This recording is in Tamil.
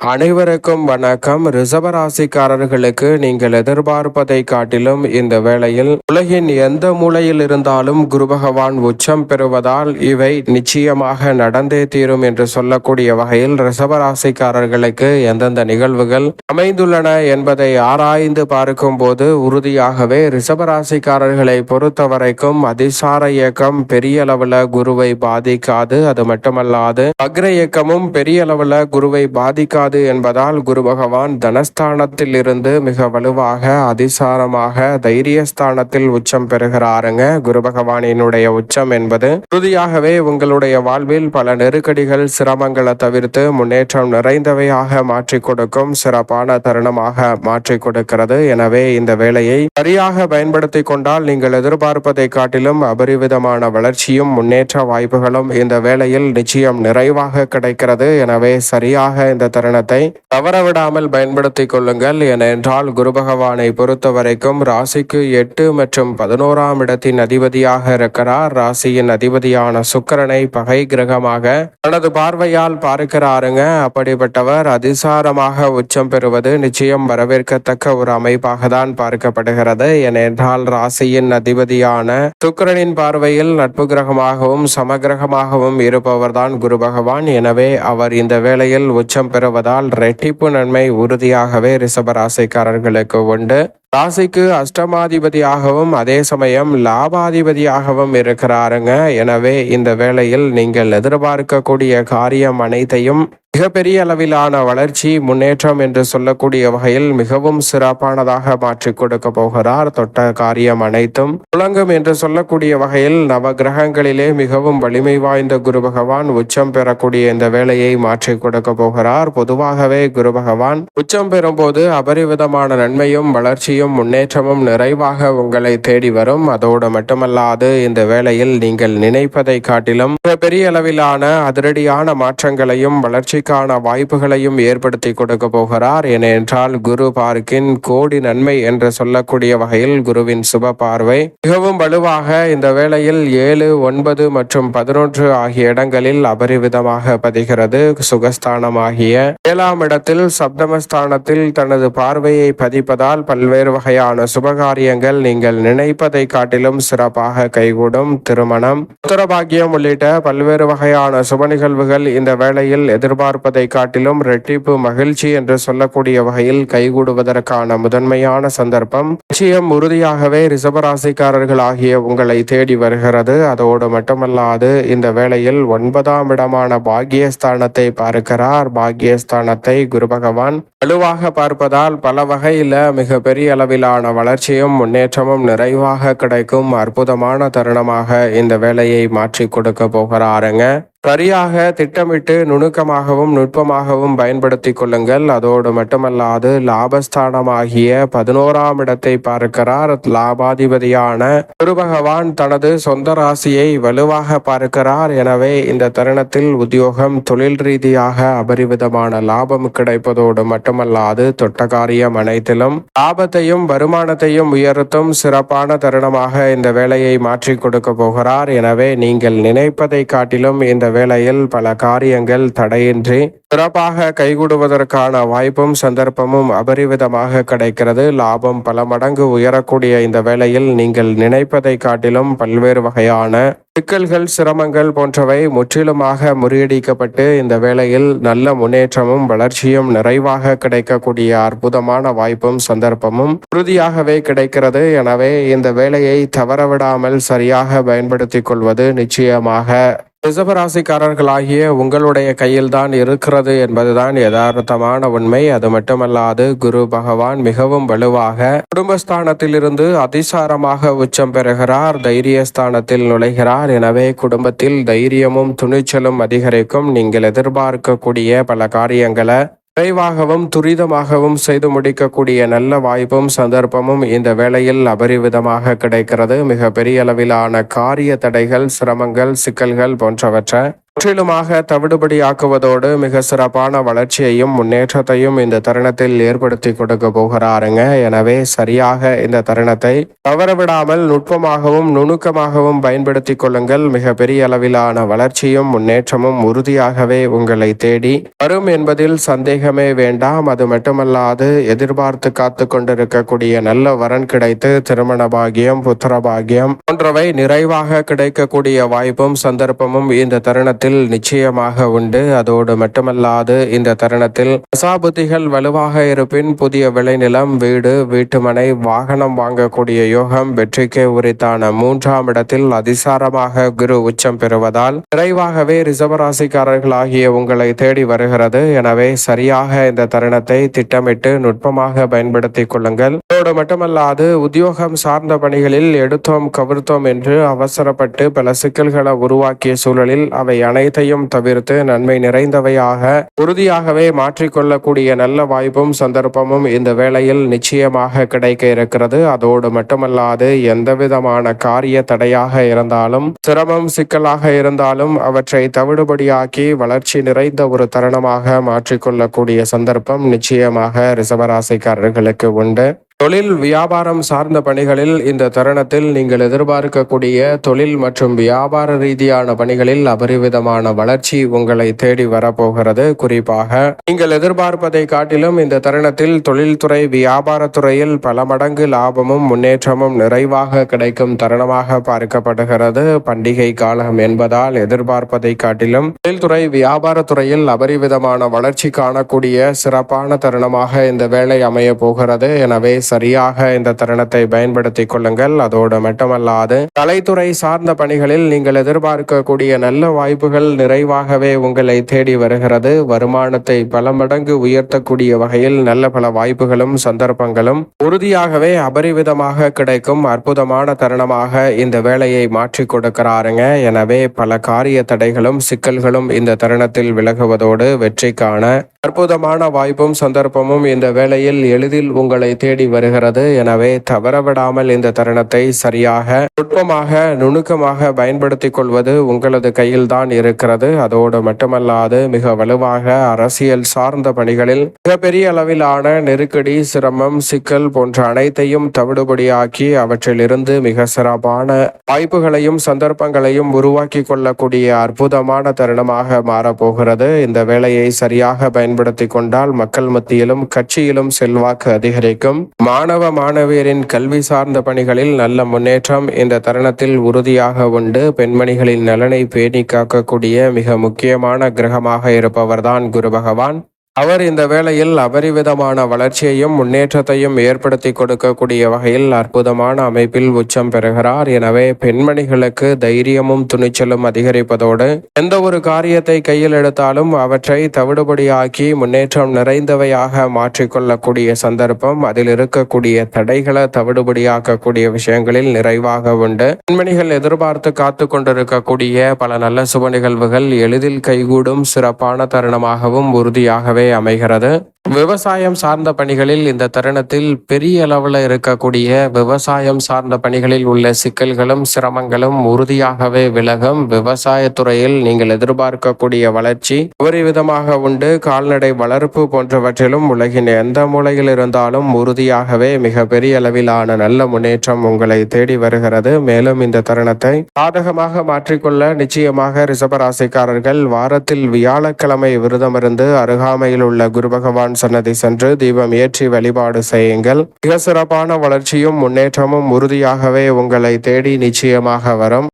அனைவருக்கும் வணக்கம். ரிசவராசிக்காரர்களுக்கு நீங்கள் எதிர்பார்ப்பதை காட்டிலும் இந்த வேளையில் உலகின் எந்த மூலையில் இருந்தாலும் குரு பகவான் உச்சம் பெறுவதால் இவை நிச்சயமாக நடந்தே தீரும் என்று சொல்லக்கூடிய வகையில் ரிசவராசிக்காரர்களுக்கு எந்தெந்த நிகழ்வுகள் அமைந்துள்ளன என்பதை ஆராய்ந்து பார்க்கும் போது உறுதியாகவே ரிசவராசிக்காரர்களை பொறுத்தவரைக்கும் அதிசார இயக்கம் பெரிய அளவுல குருவை பாதிக்காது. அது மட்டுமல்லாது அக்ர இயக்கமும் பெரிய அளவுல குருவை பாதிக்காது என்பதால் குரு பகவான் தனஸ்தானத்தில் இருந்து மிக வலுவாக அதிசாரமாக தைரியஸ்தானத்தில் உச்சம் பெறுகிறாருங்க. குரு பகவானினுடைய உச்சம் என்பது உறுதியாகவே உங்களுடைய வாழ்வில் பல நெருக்கடிகள் சிரமங்களை தவிர்த்து முன்னேற்றம் நிறைந்தவையாக மாற்றி கொடுக்கும் சிறப்பான தருணமாக மாற்றிக் கொடுக்கிறது. எனவே இந்த வேலையை சரியாக பயன்படுத்தி கொண்டால் நீங்கள் எதிர்பார்ப்பதை காட்டிலும் அபரிவிதமான வளர்ச்சியும் முன்னேற்ற வாய்ப்புகளும் இந்த வேளையில் நிச்சயம் நிறைவாக கிடைக்கிறது. எனவே சரியாக இந்த தருணம் தருணத்தை தவறவிடாமல் பயன்படுத்திக் கொள்ளுங்கள் ஏனென்றால் குரு பகவானை பொறுத்த வரைக்கும் ராசிக்கு எட்டு மற்றும் பதினோராம் இடத்தின் அதிபதியாக இருக்கிறார். ராசியின் அதிபதியான சுக்கரனை பகை கிரகமாக தனது பார்வையால் பார்க்கிறாருங்க. அப்படிப்பட்டவர் அதிசாரமாக உச்சம் பெறுவது நிச்சயம் வரவேற்கத்தக்க ஒரு அமைப்பாக தான் பார்க்கப்படுகிறது. ஏனென்றால் ராசியின் அதிபதியான சுக்கிரனின் பார்வையில் நட்பு கிரகமாகவும் சமகிரகமாகவும் இருப்பவர்தான் குரு பகவான். எனவே அவர் இந்த வேளையில் உச்சம் பெறுவதால் ரெட்டிப்பு நன்மை உறுதியாகவே ரிஷபராசிக்காரர்களுக்கு உண்டு. ராசிக்கு அஷ்டமாதிபதியாகவும் அதே சமயம் லாபாதிபதியாகவும் இருக்கிறாருங்க. எனவே இந்த வேளையில் நீங்கள் எதிர்பார்க்கக்கூடிய காரியம் அனைத்தையும் மிகப்பெரிய அளவிலான வளர்ச்சி முன்னேற்றம் என்று சொல்லக்கூடிய வகையில் மிகவும் சிறப்பானதாக மாற்றிக் கொடுக்க போகிறார். தொட்ட காரியம் அனைத்தும் துலங்கும் என்று சொல்லக்கூடிய வகையில் நவ கிரகங்களிலே மிகவும் வலிமை வாய்ந்த குரு பகவான் உச்சம் பெறக்கூடிய இந்த வேலையை மாற்றி கொடுக்க போகிறார். பொதுவாகவே குரு பகவான் உச்சம் பெறும்போது அபரிவிதமான நன்மையும் வளர்ச்சியும் முன்னேற்றமும் நிறைவாக உங்களை தேடி வரும். அதோடு மட்டுமல்லாது இந்த வேளையில் நீங்கள் நினைப்பதை காட்டிலும் பெரிய அளவிலான அதிரடியான மாற்றங்களையும் வளர்ச்சிக்கான வாய்ப்புகளையும் ஏற்படுத்தி கொடுக்க போகிறார். ஏனென்றால் குரு பார்க்கின் கோடி நன்மை என்று சொல்லக்கூடிய வகையில் குருவின் சுப பார்வை மிகவும் வலுவாக இந்த வேளையில் ஏழு ஒன்பது மற்றும் பதினொன்று ஆகிய இடங்களில் அபரிவிதமாக பதிகிறது. சுகஸ்தானமாகிய ஏழாம் இடத்தில் சப்தமஸ்தானத்தில் தனது பார்வையை பதிப்பதால் பல்வேறு பல்வேறு வகையான சுபகாரியங்கள் நீங்கள் நினைப்பதை காட்டிலும் சிறப்பாக கைகூடும் திருமணம். உத்தரபாகியம் உள்ளிட்ட பல்வேறு வகையான சுப நிகழ்வுகள் இந்த வேளையில் எதிர்பார்ப்பதை காட்டிலும் ரெட்டிப்பு மகிழ்ச்சி என்று சொல்லக்கூடிய வகையில் கைகூடுவதற்கான முதன்மையான சந்தர்ப்பம். நிச்சயம் உறுதியாகவே ரிசபராசிக்காரர்கள் ஆகிய உங்களை தேடி வருகிறது. அதோடு மட்டுமல்லாது இந்த வேளையில் ஒன்பதாம் இடமான பாக்கியஸ்தானத்தை பார்க்கிறார். பாக்கியஸ்தானத்தை குரு பகவான் வலுவாக பார்ப்பதால் பல வகையில மிக பெரிய அளவிலான வளர்ச்சியும் முன்னேற்றமும் நிறைவாக கிடைக்கும் அற்புதமான தருணமாக இந்த வேலையை மாற்றி கொடுக்க போகிறாருங்க. சரியாக திட்டமிட்டு நுணுக்கமாகவும் நுட்பமாகவும் பயன்படுத்தி கொள்ளுங்கள். அதோடு மட்டுமல்லாது லாபஸ்தானமாகிய பதினோராம் இடத்தை பார்க்கிறார் லாபாதிபதியான குரு பகவான் தனது சொந்த ராசியை வலுவாக பார்க்கிறார். எனவே இந்த தருணத்தில் உத்தியோகம் தொழில் ரீதியாக அபரிவிதமான லாபம் கிடைப்பதோடு மட்டுமல்லாது தொட்ட காரியம் அனைத்திலும் லாபத்தையும் வருமானத்தையும் உயர்த்தும் சிறப்பான தருணமாக இந்த வேலையை மாற்றி கொடுக்க போகிறார். எனவே நீங்கள் நினைப்பதை காட்டிலும் இந்த வேளையில் பல காரியங்கள் தடையின்றி சிறப்பாக கைகூடுவதற்கான வாய்ப்பும் சந்தர்ப்பமும் அபரிவிதமாக கிடைக்கிறது. லாபம் பல மடங்கு உயரக்கூடிய இந்த வேளையில் நீங்கள் நினைப்பதை காட்டிலும் பல்வேறு வகையான சிக்கல்கள் சிரமங்கள் போன்றவை முற்றிலுமாக முறியடிக்கப்பட்டு இந்த வேளையில் நல்ல முன்னேற்றமும் வளர்ச்சியும் நிறைவாக கிடைக்கக்கூடிய அற்புதமான வாய்ப்பும் சந்தர்ப்பமும் உறுதியாகவே கிடைக்கிறது. எனவே இந்த வேலையை தவறவிடாமல் சரியாக பயன்படுத்திக் கொள்வது நிச்சயமாக ரிசபராசிக்காரர்களாகிய உங்களுடைய கையில்தான் இருக்கிறது என்பதுதான் யதார்த்தமான உண்மை. அது மட்டுமல்லாது குரு பகவான் மிகவும் வலுவாக குடும்பஸ்தானத்திலிருந்து அதிசாரமாக உச்சம் பெறுகிறார். தைரியஸ்தானத்தில் நுழைகிறார். எனவே குடும்பத்தில் தைரியமும் துணிச்சலும் அதிகரிக்கும். நீங்கள் எதிர்பார்க்கக்கூடிய பல காரியங்களை விரைவாகவும் துரிதமாகவும் செய்து முடிக்கக்கூடிய நல்ல வாய்ப்பும் சந்தர்ப்பமும் இந்த வேளையில் அபரிவிதமாக கிடைக்கிறது. மிக பெரிய அளவிலான காரிய தடைகள் சிரமங்கள் சிக்கல்கள் போன்றவற்றை முற்றிலுமாக தவிடுபடியாக்குவதோடு மிக சிறப்பான வளர்ச்சியையும் முன்னேற்றத்தையும் இந்த தருணத்தில் ஏற்படுத்தி கொடுக்க போகிறாருங்க. எனவே சரியாக இந்த தருணத்தை தவறவிடாமல் நுட்பமாகவும் நுணுக்கமாகவும் பயன்படுத்தி கொள்ளுங்கள். மிக பெரிய அளவிலான வளர்ச்சியும் முன்னேற்றமும் உறுதியாகவே உங்களை தேடி வரும் என்பதில் சந்தேகமே வேண்டாம். அது மட்டுமல்லாது எதிர்பார்த்து காத்து கொண்டிருக்கக்கூடிய நல்ல வரன் கிடைத்து திருமண பாகியம் புத்திர பாகியம் போன்றவை நிறைவாக கிடைக்கக்கூடிய வாய்ப்பும் சந்தர்ப்பமும் இந்த தருணத்தில் நிச்சயமாக உண்டு. அதோடு மட்டுமல்லாது இந்த தருணத்தில் தசாபுத்திகள் வலுவாக இருப்பின் புதிய விளைநிலம் வீடு வீட்டுமனை வாகனம் வாங்கக்கூடிய யோகம் வெற்றிக்கே உரித்தான மூன்றாம் இடத்தில் அதிசாரமாக குரு உச்சம் பெறுவதால் விரைவாகவே ரிசவராசிக்காரர்களாகிய உங்களை தேடி வருகிறது. எனவே சரியாக இந்த தருணத்தை திட்டமிட்டு நுட்பமாக பயன்படுத்திக் கொள்ளுங்கள். அதோடு மட்டுமல்லாது உத்தியோகம் சார்ந்த பணிகளில் எடுத்தோம் கவிர்த்தோம் என்று அவசரப்பட்டு பல சிக்கல்களை உருவாக்கிய சூழலில் அவை அனைத்தையும் தவிர்த்து நன்மை நிறைந்தவையாக உறுதியாகவே மாற்றிக்கொள்ளக்கூடிய நல்ல வாய்ப்பும் சந்தர்ப்பமும் இந்த வேளையில் நிச்சயமாக கிடைக்க இருக்கிறது. அதோடு மட்டுமல்லாது எந்த விதமான காரிய தடையாக இருந்தாலும் சிரமம் சிக்கலாக இருந்தாலும் அவற்றை தவிடுபடியாக்கி வளர்ச்சி நிறைந்த ஒரு தருணமாக மாற்றிக்கொள்ளக்கூடிய சந்தர்ப்பம் நிச்சயமாக ரிசவராசிக்காரர்களுக்கு உண்டு. தொழில் வியாபாரம் சார்ந்த பணிகளில் இந்த தருணத்தில் நீங்கள் எதிர்பார்க்கக்கூடிய தொழில் மற்றும் வியாபார ரீதியான பணிகளில் அபரிவிதமான வளர்ச்சி உங்களை தேடி வரப்போகிறது. குறிப்பாக நீங்கள் எதிர்பார்ப்பதை காட்டிலும் இந்த தருணத்தில் தொழில்துறை வியாபாரத்துறையில் பல மடங்கு லாபமும் முன்னேற்றமும் நிறைவாக கிடைக்கும் தருணமாக பார்க்கப்படுகிறது. பண்டிகை காலம் என்பதால் எதிர்பார்ப்பதை காட்டிலும் தொழில்துறை வியாபாரத்துறையில் அபரிவிதமான வளர்ச்சி காணக்கூடிய சிறப்பான தருணமாக இந்த வேலை அமைய போகிறது. எனவே சரியாக இந்த தருணத்தை பயன்படுத்திக் கொள்ளுங்கள். அதோடு மட்டுமல்லாது கலைத்துறை சார்ந்த பணிகளில் நீங்கள் எதிர்பார்க்கக்கூடிய நல்ல வாய்ப்புகள் நிறைவாகவே உங்களை தேடி வருகிறது. வருமானத்தை பல மடங்கு உயர்த்தக்கூடிய வகையில் நல்ல பல வாய்ப்புகளும் சந்தர்ப்பங்களும் உறுதியாகவே அபரிவிதமாக கிடைக்கும். அற்புதமான தருணமாக இந்த வேலையை மாற்றி கொடுக்கிறாருங்க. எனவே பல காரிய தடைகளும் சிக்கல்களும் இந்த தருணத்தில் விலகுவதோடு வெற்றிக்கான அற்புதமான வாய்ப்பும் சந்தர்ப்பமும் இந்த வேளையில் எளிதில் உங்களை தேடி வருகிறது. எனவே தவறவிடாமல் இந்த தருணத்தை சரியாக நுட்பமாக நுணுக்கமாக பயன்படுத்திக் கொள்வது உங்களது கையில் தான் இருக்கிறது. அதோடு மட்டுமல்லாது மிக வலுவாக அரசியல் சார்ந்த பணிகளில் மிகப்பெரிய அளவிலான நெருக்கடி சிரமம் சிக்கல் போன்ற அனைத்தையும் தவிடுபடியாக்கி அவற்றிலிருந்து மிக சிறப்பான வாய்ப்புகளையும் சந்தர்ப்பங்களையும் உருவாக்கி கொள்ளக்கூடிய அற்புதமான தருணமாக மாறப்போகிறது. இந்த வேலையை சரியாக பயன் பயன்படுத்தி கொண்டால் மக்கள் மத்தியிலும் கட்சியிலும் செல்வாக்கு அதிகரிக்கும். மாணவ மாணவியரின் கல்வி சார்ந்த பணிகளில் நல்ல முன்னேற்றம் இந்த தருணத்தில் உறுதியாக உண்டு. பெண்மணிகளின் நலனை பேணி காக்கக்கூடிய மிக முக்கியமான கிரகமாக இருப்பவர்தான் குரு பகவான். அவர் இந்த வேளையில் அபரிவிதமான வளர்ச்சியையும் முன்னேற்றத்தையும் ஏற்படுத்தி கொடுக்கக்கூடிய வகையில் அற்புதமான அமைப்பில் உச்சம் பெறுகிறார். எனவே பெண்மணிகளுக்கு தைரியமும் துணிச்சலும் அதிகரிப்பதோடு எந்த ஒரு காரியத்தை கையில் எடுத்தாலும் அவற்றை தவிடுபடியாக்கி முன்னேற்றம் நிறைந்தவையாக மாற்றிக்கொள்ளக்கூடிய சந்தர்ப்பம் அதில் இருக்கக்கூடிய தடைகளை தவிடுபடியாக்கக்கூடிய விஷயங்களில் நிறைவாக உண்டு. பெண்மணிகள் எதிர்பார்த்து காத்து கொண்டிருக்கக்கூடிய பல நல்ல சுப நிகழ்வுகள் எளிதில் கைகூடும் சிறப்பான தருணமாகவும் உறுதியாகவே அமைகிறது. விவசாயம் சார்ந்த பணிகளில் இந்த தருணத்தில் பெரிய அளவில் இருக்கக்கூடிய விவசாயம் சார்ந்த பணிகளில் உள்ள சிக்கல்களும் சிரமங்களும் உறுதியாகவே விலகும். விவசாயத்துறையில் நீங்கள் எதிர்பார்க்கக்கூடிய வளர்ச்சி ஒரு விதமாக உண்டு. கால்நடை வளர்ப்பு போன்றவற்றிலும் உலகின் எந்த மூலையில் இருந்தாலும் உறுதியாகவே மிக பெரிய அளவிலான நல்ல முன்னேற்றம் உங்களை தேடி வருகிறது. மேலும் இந்த தருணத்தை சாதகமாக மாற்றிக்கொள்ள நிச்சயமாக ரிசபராசிக்காரர்கள் வாரத்தில் வியாழக்கிழமை விரதமிருந்து அருகாமையில் உள்ள குரு பகவான் சன்னதி சென்று தீபம் ஏற்றி வழிபாடு செய்யுங்கள். மிக சிறப்பான வளர்ச்சியும் முன்னேற்றமும் உறுதியாகவே உங்களை தேடி நிச்சயமாக வரும்.